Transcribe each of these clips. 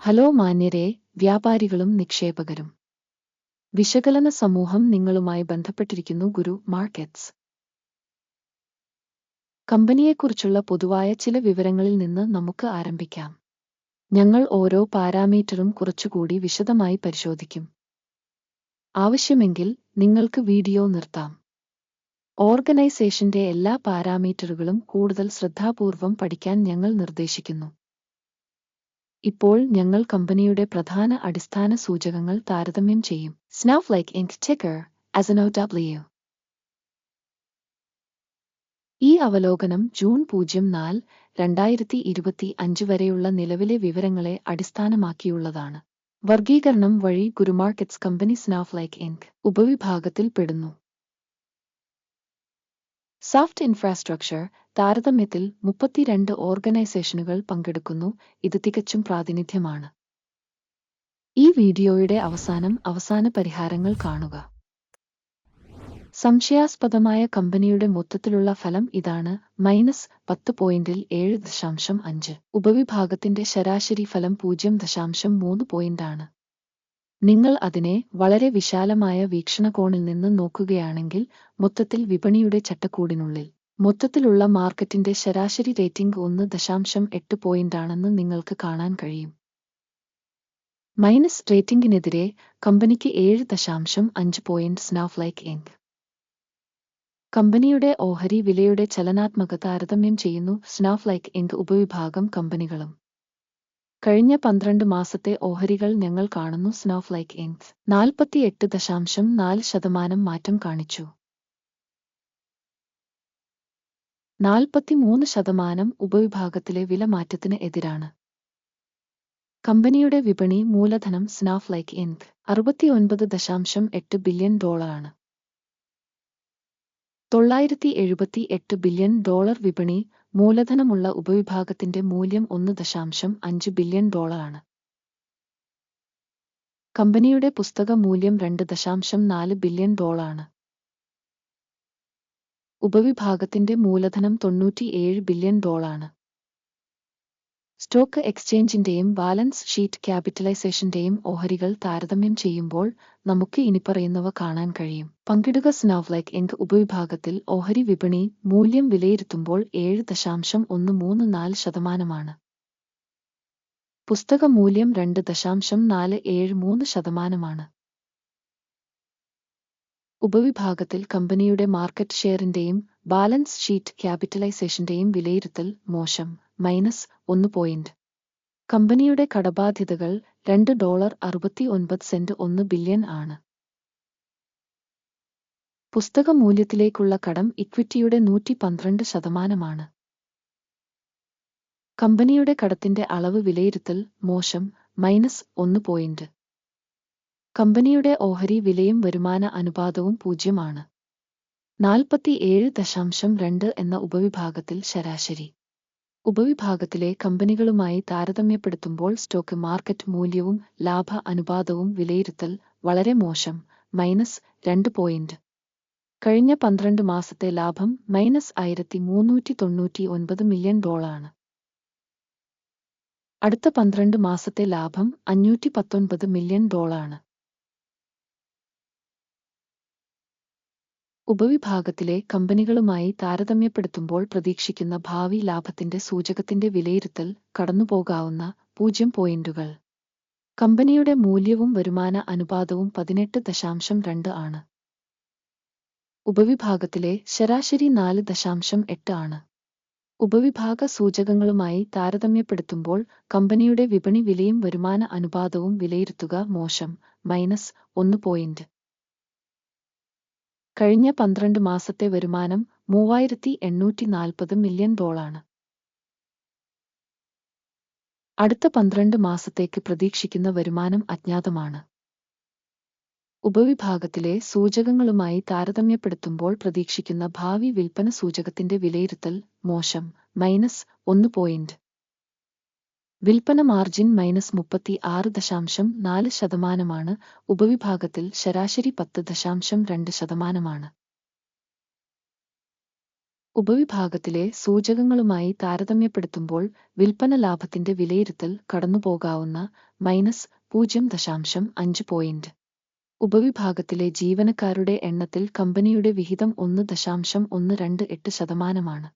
Hello മാന്യരെ വ്യാപാരികളും നിക്ഷേപകരും. വിശകലന സമൂഹം നിങ്ങളുമായി ബന്ധപ്പെട്ടിരിക്കുന്നു ഗുരു മാർക്കറ്റ്സ്. കമ്പനിയെക്കുറിച്ചുള്ള പൊതുവായ ചില വിവരങ്ങളിൽ നിന്ന് നമുക്ക് ആരംഭിക്കാം. ഞങ്ങൾ ഓരോ പാരാമീറ്ററും കുറച്ചുകൂടി വിശദമായി പരിശോധിക്കും. ആവശ്യമെങ്കിൽ നിങ്ങൾക്ക് വീഡിയോ നിർത്താം. ഓർഗനൈസേഷന്റെ എല്ലാ പാരാമീറ്ററുകളും കൂടുതൽ ശ്രദ്ധാപൂർവം പഠിക്കാൻ ഞങ്ങൾ നിർദ്ദേശിക്കുന്നു. ഇപ്പോൾ ഞങ്ങൾ കമ്പനിയുടെ പ്രധാന അടിസ്ഥാന സൂചകങ്ങൾ താരതമ്യം ചെയ്യും. Snowflake Inc ticker as N O W ഈ അവലോകനം ജൂൺ പൂജ്യം നാല് രണ്ടായിരത്തി ഇരുപത്തി അഞ്ച് വരെയുള്ള നിലവിലെ വിവരങ്ങളെ അടിസ്ഥാനമാക്കിയുള്ളതാണ്. വർഗീകരണം വഴി ഗുരുമാർക്കറ്റ്സ് കമ്പനി സ്നാഫ്ലൈക്ക് ഇൻക് ഉപവിഭാഗത്തിൽ പെടുന്നു. സോഫ്റ്റ് ഇൻഫ്രാസ്ട്രക്ചർ താരതമ്യത്തിൽ മുപ്പത്തിരണ്ട് ഓർഗനൈസേഷനുകൾ പങ്കെടുക്കുന്നു. ഇത് തികച്ചും പ്രാതിനിധ്യമാണ്. ഈ വീഡിയോയുടെ അവസാനം അവസാന പരിഹാരങ്ങൾ കാണുക. സംശയാസ്പദമായ കമ്പനിയുടെ മൊത്തത്തിലുള്ള ഫലം ഇതാണ്. മൈനസ് പത്ത് പോയിന്റിൽ ഏഴ് ദശാംശം അഞ്ച്. ഉപവിഭാഗത്തിന്റെ ശരാശരി ഫലം പൂജ്യം ദശാംശം മൂന്ന് പോയിന്റാണ്. നിങ്ങൾ അതിനെ വളരെ വിശാലമായ വീക്ഷണകോണിൽ നിന്ന് നോക്കുകയാണെങ്കിൽ മൊത്തത്തിൽ വിപണിയുടെ ചട്ടക്കൂടിനുള്ളിൽ. മൊത്തത്തിലുള്ള മാർക്കറ്റിന്റെ ശരാശരി റേറ്റിംഗ് ഒന്ന് ദശാംശം എട്ട് പോയിന്റാണെന്ന് നിങ്ങൾക്ക് കാണാൻ കഴിയും. മൈനസ് റേറ്റിംഗിനെതിരെ കമ്പനിക്ക് ഏഴ് ദശാംശം അഞ്ച് പോയിന്റ് സ്നാഫ് ലൈക്ക് എങ്ക് കമ്പനിയുടെ ഓഹരി വിലയുടെ ചലനാത്മക താരതമ്യം ചെയ്യുന്നു സ്നാഫ് ലൈക്ക് എങ്ക് ഉപവിഭാഗം കമ്പനികളും. കഴിഞ്ഞ പന്ത്രണ്ട് മാസത്തെ ഓഹരികൾ ഞങ്ങൾ കാണുന്നു സ്നോഫ്ലൈക്ക് ഇൻസ് നാൽപ്പത്തിയെട്ട് ദശാംശം നാല് ശതമാനം മാറ്റം കാണിച്ചു. നാൽപ്പത്തിമൂന്ന് ശതമാനം ഉപവിഭാഗത്തിലെ വില മാറ്റത്തിന് എതിരാണ്. കമ്പനിയുടെ വിപണി മൂലധനം സ്നാഫ്ലൈക്ക് ഇൻക് അറുപത്തിയൊൻപത് ദശാംശം എട്ട് ബില്യൺ ഡോളറാണ്. തൊള്ളായിരത്തി എഴുപത്തി എട്ട് ബില്യൺ ഡോളർ വിപണി മൂലധനമുള്ള ഉപവിഭാഗത്തിന്റെ മൂല്യം ഒന്ന് ദശാംശം അഞ്ച് ബില്യൺ ഡോളറാണ്. കമ്പനിയുടെ പുസ്തക മൂല്യം രണ്ട് ദശാംശം നാല് ബില്യൺ ഡോളറാണ്. ഉപവിഭാഗത്തിന്റെ മൂലധനം തൊണ്ണൂറ്റിയേഴ് ബില്യൺ ഡോളറാണ്. സ്റ്റോക്ക് എക്സ്ചേഞ്ചിന്റെയും ബാലൻസ് ഷീറ്റ് ക്യാപിറ്റലൈസേഷന്റെയും ഓഹരികൾ താരതമ്യം ചെയ്യുമ്പോൾ നമുക്ക് ഇനിപ്പറയുന്നവ കാണാൻ കഴിയും. പങ്കിടുക സ്നാവ്ലൈക്ക് എങ്ക് ഉപവിഭാഗത്തിൽ ഓഹരി വിപണി മൂല്യം വിലയിരുത്തുമ്പോൾ ഏഴ് ദശാംശം ഒന്ന് മൂന്ന് നാല് ശതമാനമാണ്. പുസ്തക മൂല്യം രണ്ട് ദശാംശം നാല് ഏഴ് മൂന്ന് ശതമാനമാണ്. ഉപവിഭാഗത്തിൽ കമ്പനിയുടെ മാർക്കറ്റ് ഷെയറിന്റെയും ബാലൻസ് ഷീറ്റ് ക്യാപിറ്റലൈസേഷന്റെയും വിലയിരുത്തൽ മോശം. മൈനസ് ഒന്ന് പോയിന്റ് കമ്പനിയുടെ കടബാധ്യതകൾ രണ്ട് ഡോളർ അറുപത്തി ഒൻപത് സെന്റ് ഒന്ന് ബില്യൺ ആണ്. പുസ്തക മൂല്യത്തിലേക്കുള്ള കടം ഇക്വിറ്റിയുടെ നൂറ്റി പന്ത്രണ്ട് ശതമാനമാണ്. കമ്പനിയുടെ കടത്തിന്റെ അളവ് വിലയിരുത്തൽ മോശം മൈനസ് ഒന്ന് പോയിന്റ് കമ്പനിയുടെ ഓഹരി വിലയും വരുമാന അനുപാതവും പൂജ്യമാണ്. നാൽപ്പത്തിയേഴ് ദശാംശം രണ്ട് എന്ന ഉപവിഭാഗത്തിൽ ശരാശരി. ഉപവിഭാഗത്തിലെ കമ്പനികളുമായി താരതമ്യപ്പെടുത്തുമ്പോൾ സ്റ്റോക്ക് മാർക്കറ്റ് മൂല്യവും ലാഭ അനുപാതവും വിലയിരുത്തൽ വളരെ മോശം മൈനസ് രണ്ട് പോയിന്റ്. കഴിഞ്ഞ പന്ത്രണ്ട് മാസത്തെ ലാഭം മൈനസ് ആയിരത്തി മൂന്നൂറ്റി തൊണ്ണൂറ്റി ഒൻപത് മില്യൺ ഡോളാണ് അടുത്ത പന്ത്രണ്ട് മാസത്തെ ലാഭം അഞ്ഞൂറ്റി പത്തൊൻപത് മില്യൺ ഡോളറാണ്. ഉപവിഭാഗത്തിലെ കമ്പനികളുമായി താരതമ്യപ്പെടുത്തുമ്പോൾ പ്രതീക്ഷിക്കുന്ന ഭാവി ലാഭത്തിന്റെ സൂചകത്തിന്റെ വിലയിരുത്തൽ കടന്നുപോകാവുന്ന പൂജ്യം പോയിന്റുകൾ. കമ്പനിയുടെ മൂല്യവും വരുമാന അനുപാതവും പതിനെട്ട് ദശാംശം രണ്ട് ആണ്. ഉപവിഭാഗത്തിലെ ശരാശരി നാല് ദശാംശം എട്ട് ആണ്. ഉപവിഭാഗ സൂചകങ്ങളുമായി താരതമ്യപ്പെടുത്തുമ്പോൾ കമ്പനിയുടെ വിപണി വിലയും വരുമാന അനുപാതവും വിലയിരുത്തുക മോശം മൈനസ് ഒന്ന് പോയിന്റ്. കഴിഞ്ഞ പന്ത്രണ്ട് മാസത്തെ വരുമാനം മൂവായിരത്തി എണ്ണൂറ്റി നാൽപ്പത് മില്യൺ ഡോളാണ്. അടുത്ത പന്ത്രണ്ട് മാസത്തേക്ക് പ്രതീക്ഷിക്കുന്ന വരുമാനം അജ്ഞാതമാണ്. ഉപവിഭാഗത്തിലെ സൂചകങ്ങളുമായി താരതമ്യപ്പെടുത്തുമ്പോൾ പ്രതീക്ഷിക്കുന്ന ഭാവി വിൽപ്പന സൂചകത്തിന്റെ വിലയിരുത്തൽ മോശം മൈനസ് ഒന്ന് പോയിന്റ്. വിൽപ്പന മാർജിൻ മൈനസ് മുപ്പത്തി ആറ് ദശാംശം നാല് ശതമാനമാണ്. ഉപവിഭാഗത്തിൽ ശരാശരി പത്ത് ദശാംശം രണ്ട് ശതമാനമാണ്. ഉപവിഭാഗത്തിലെ സൂചകങ്ങളുമായി താരതമ്യപ്പെടുത്തുമ്പോൾ വിൽപ്പന ലാഭത്തിന്റെ വിലയിരുത്തൽ കടന്നുപോകാവുന്ന മൈനസ് പൂജ്യം ദശാംശം അഞ്ച് പോയിന്റ്. ഉപവിഭാഗത്തിലെ ജീവനക്കാരുടെ എണ്ണത്തിൽ കമ്പനിയുടെ വിഹിതം ഒന്ന് ദശാംശം ഒന്ന് രണ്ട് എട്ട് ശതമാനമാണ്.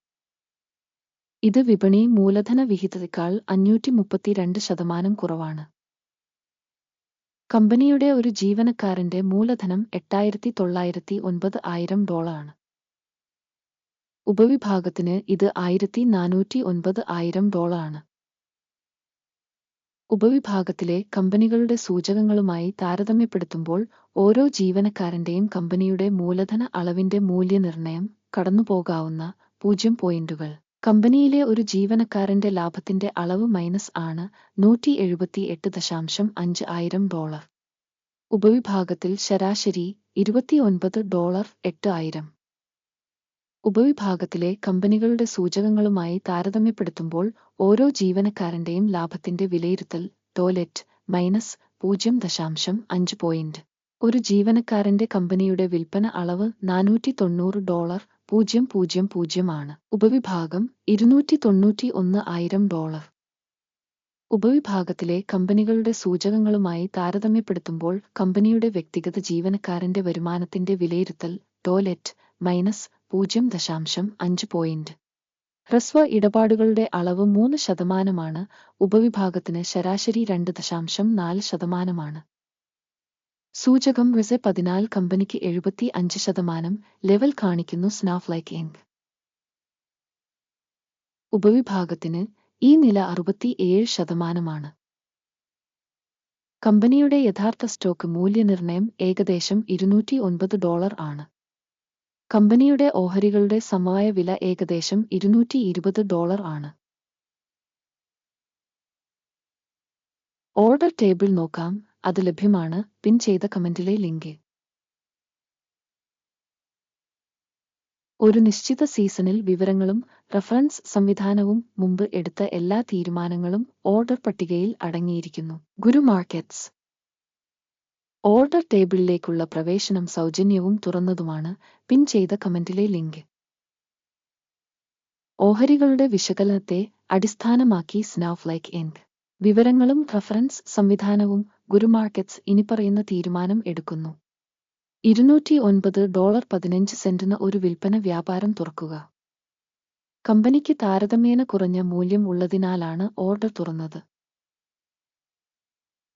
ഇത് വിപണി മൂലധന വിഹിതത്തേക്കാൾ അഞ്ഞൂറ്റി മുപ്പത്തിരണ്ട് ശതമാനം കുറവാണ്. കമ്പനിയുടെ ഒരു ജീവനക്കാരന്റെ മൂലധനം എട്ടായിരത്തി തൊള്ളായിരത്തി ഒൻപത് ആയിരം ഡോളറാണ്. ഉപവിഭാഗത്തിന് ഇത് ആയിരത്തി നാനൂറ്റി ഒൻപത് ആയിരം ഡോളറാണ്. ഉപവിഭാഗത്തിലെ കമ്പനികളുടെ സൂചകങ്ങളുമായി താരതമ്യപ്പെടുത്തുമ്പോൾ ഓരോ ജീവനക്കാരന്റെയും കമ്പനിയുടെ മൂലധന അളവിന്റെ മൂല്യനിർണയം കടന്നുപോകാവുന്ന പൂജ്യം പോയിന്റുകൾ. കമ്പനിയിലെ ഒരു ജീവനക്കാരന്റെ ലാഭത്തിന്റെ അളവ് മൈനസ് ആണ് നൂറ്റി എഴുപത്തി എട്ട് ദശാംശം അഞ്ച് ആയിരം ഡോളർ. ഉപവിഭാഗത്തിൽ ശരാശരി ഇരുപത്തിയൊൻപത് ഡോളർ എട്ട് ആയിരം. ഉപവിഭാഗത്തിലെ കമ്പനികളുടെ സൂചകങ്ങളുമായി താരതമ്യപ്പെടുത്തുമ്പോൾ ഓരോ ജീവനക്കാരന്റെയും ലാഭത്തിന്റെ വിലയിരുത്തൽ ടോയ്ലറ്റ് മൈനസ് പൂജ്യം ദശാംശം അഞ്ച് പോയിന്റ്. ഒരു ജീവനക്കാരന്റെ കമ്പനിയുടെ വിൽപ്പന അളവ് നാനൂറ്റി തൊണ്ണൂറ് ഡോളർ പൂജ്യം പൂജ്യം പൂജ്യമാണ്. ഉപവിഭാഗം ഇരുന്നൂറ്റി തൊണ്ണൂറ്റി ഒന്ന് ആയിരം ഡോളർ. ഉപവിഭാഗത്തിലെ കമ്പനികളുടെ സൂചകങ്ങളുമായി താരതമ്യപ്പെടുത്തുമ്പോൾ കമ്പനിയുടെ വ്യക്തിഗത ജീവനക്കാരന്റെ വരുമാനത്തിന്റെ വിലയിരുത്തൽ ടോയ്ലറ്റ് മൈനസ് പൂജ്യം ദശാംശം അഞ്ച് പോയിന്റ്. ഹ്രസ്വ ഇടപാടുകളുടെ അളവ് മൂന്ന് ശതമാനമാണ് ഉപവിഭാഗത്തിന് ശരാശരി രണ്ട് ദശാംശം നാല് ശതമാനമാണ്. സൂചകം റിസെ പതിനാല് കമ്പനിക്ക് എഴുപത്തി അഞ്ച് ശതമാനം ലെവൽ കാണിക്കുന്നു സ്നാഫ് ലൈക്ക് ഇങ്ക് ഉപവിഭാഗത്തിന് ഈ നില അറുപത്തി ഏഴ് ശതമാനമാണ്. കമ്പനിയുടെ യഥാർത്ഥ സ്റ്റോക്ക് മൂല്യനിർണയം ഏകദേശം ഇരുന്നൂറ്റി ഒൻപത് ഡോളർ ആണ്. കമ്പനിയുടെ ഓഹരികളുടെ സമവായ വില ഏകദേശം ഇരുന്നൂറ്റി ഇരുപത് ഡോളർ ആണ്. ഓർഡർ ടേബിൾ നോക്കാം. അത് ലഭ്യമാണ്. പിൻ ചെയ്ത കമന്റിലെ ലിങ്കിൽ ഒരു നിശ്ചിത സീസണിൽ വിവരങ്ങളും റഫറൻസ് സംവിധാനവും മുമ്പ് എടുത്ത എല്ലാ തീരുമാനങ്ങളും ഓർഡർ പട്ടികയിൽ അടങ്ങിയിരിക്കുന്നു. ഗുരു മാർക്കറ്റ്സ്. ഓർഡർ ടേബിളിലേക്കുള്ള പ്രവേശനം സൗജന്യവും തുറന്നതുമാണ് പിൻ ചെയ്ത കമന്റിലെ ലിങ്ക്. ഓഹരികളുടെ വിശകലനത്തെ അടിസ്ഥാനമാക്കി സ്നാഫ് ലൈക്ക് എൻഡ്. വിവരങ്ങളും റഫറൻസ് സംവിധാനവും ഗുരു മാർക്കറ്റ്സ് ഇനിപ്പറയുന്ന തീരുമാനം എടുക്കുന്നു. ഇരുന്നൂറ്റി ഒൻപത് ഡോളർ പതിനഞ്ച് സെന്റിന് ഒരു വിൽപ്പന വ്യാപാരം തുറക്കുക. കമ്പനിക്ക് താരതമ്യേന കുറഞ്ഞ മൂല്യം ഉള്ളതിനാലാണ് ഓർഡർ തുറന്നത്.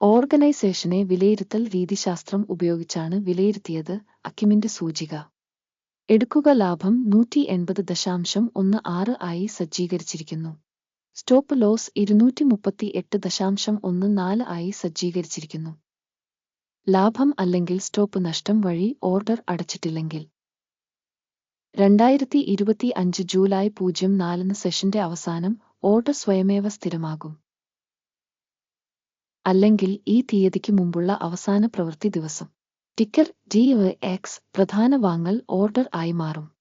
ഓർഗനൈസേഷനെ വിലയിരുത്തൽ രീതിശാസ്ത്രം ഉപയോഗിച്ചാണ് വിലയിരുത്തിയത് അക്കിമിന്റെ സൂചിക. എടുക്കുക ലാഭം നൂറ്റി എൺപത് ദശാംശം ഒന്ന് ആറ് ആയി സജ്ജീകരിച്ചിരിക്കുന്നു. സ്റ്റോപ്പ് ലോസ് ഇരുന്നൂറ്റി മുപ്പത്തി എട്ട് ദശാംശം ഒന്ന് നാല് ആയി സജ്ജീകരിച്ചിരിക്കുന്നു. ലാഭം അല്ലെങ്കിൽ സ്റ്റോപ്പ് നഷ്ടം വഴി ഓർഡർ അടച്ചിട്ടില്ലെങ്കിൽ. രണ്ടായിരത്തി ഇരുപത്തി അഞ്ച് ജൂലൈ പൂജ്യം നാലിന് സെഷന്റെ അവസാനം ഓർഡർ സ്വയമേവ സ്ഥിരമാകും. അല്ലെങ്കിൽ ഈ തീയതിക്ക് മുമ്പുള്ള അവസാന പ്രവൃത്തി ദിവസം. ടിക്കർ ഡി എക്സ് പ്രധാന വാങ്ങൽ ഓർഡർ ആയി മാറും.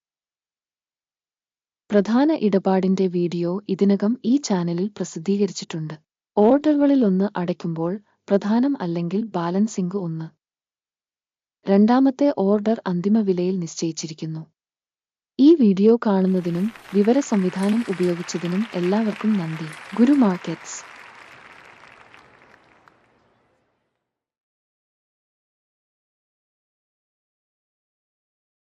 പ്രധാന ഇടപാടിന്റെ വീഡിയോ ഇതിനകം ഈ ചാനലിൽ പ്രസിദ്ധീകരിച്ചിട്ടുണ്ട്. ഓർഡറുകളിലൊന്ന് അടയ്ക്കുമ്പോൾ പ്രധാനം അല്ലെങ്കിൽ ബാലൻസിംഗ് ഒന്ന്. രണ്ടാമത്തെ ഓർഡർ അന്തിമ വിലയിൽ നിശ്ചയിച്ചിരിക്കുന്നു. ഈ വീഡിയോ കാണുന്നതിനും വിവര സംവിധാനം ഉപയോഗിച്ചതിനും എല്ലാവർക്കും നന്ദി. Guru Markets.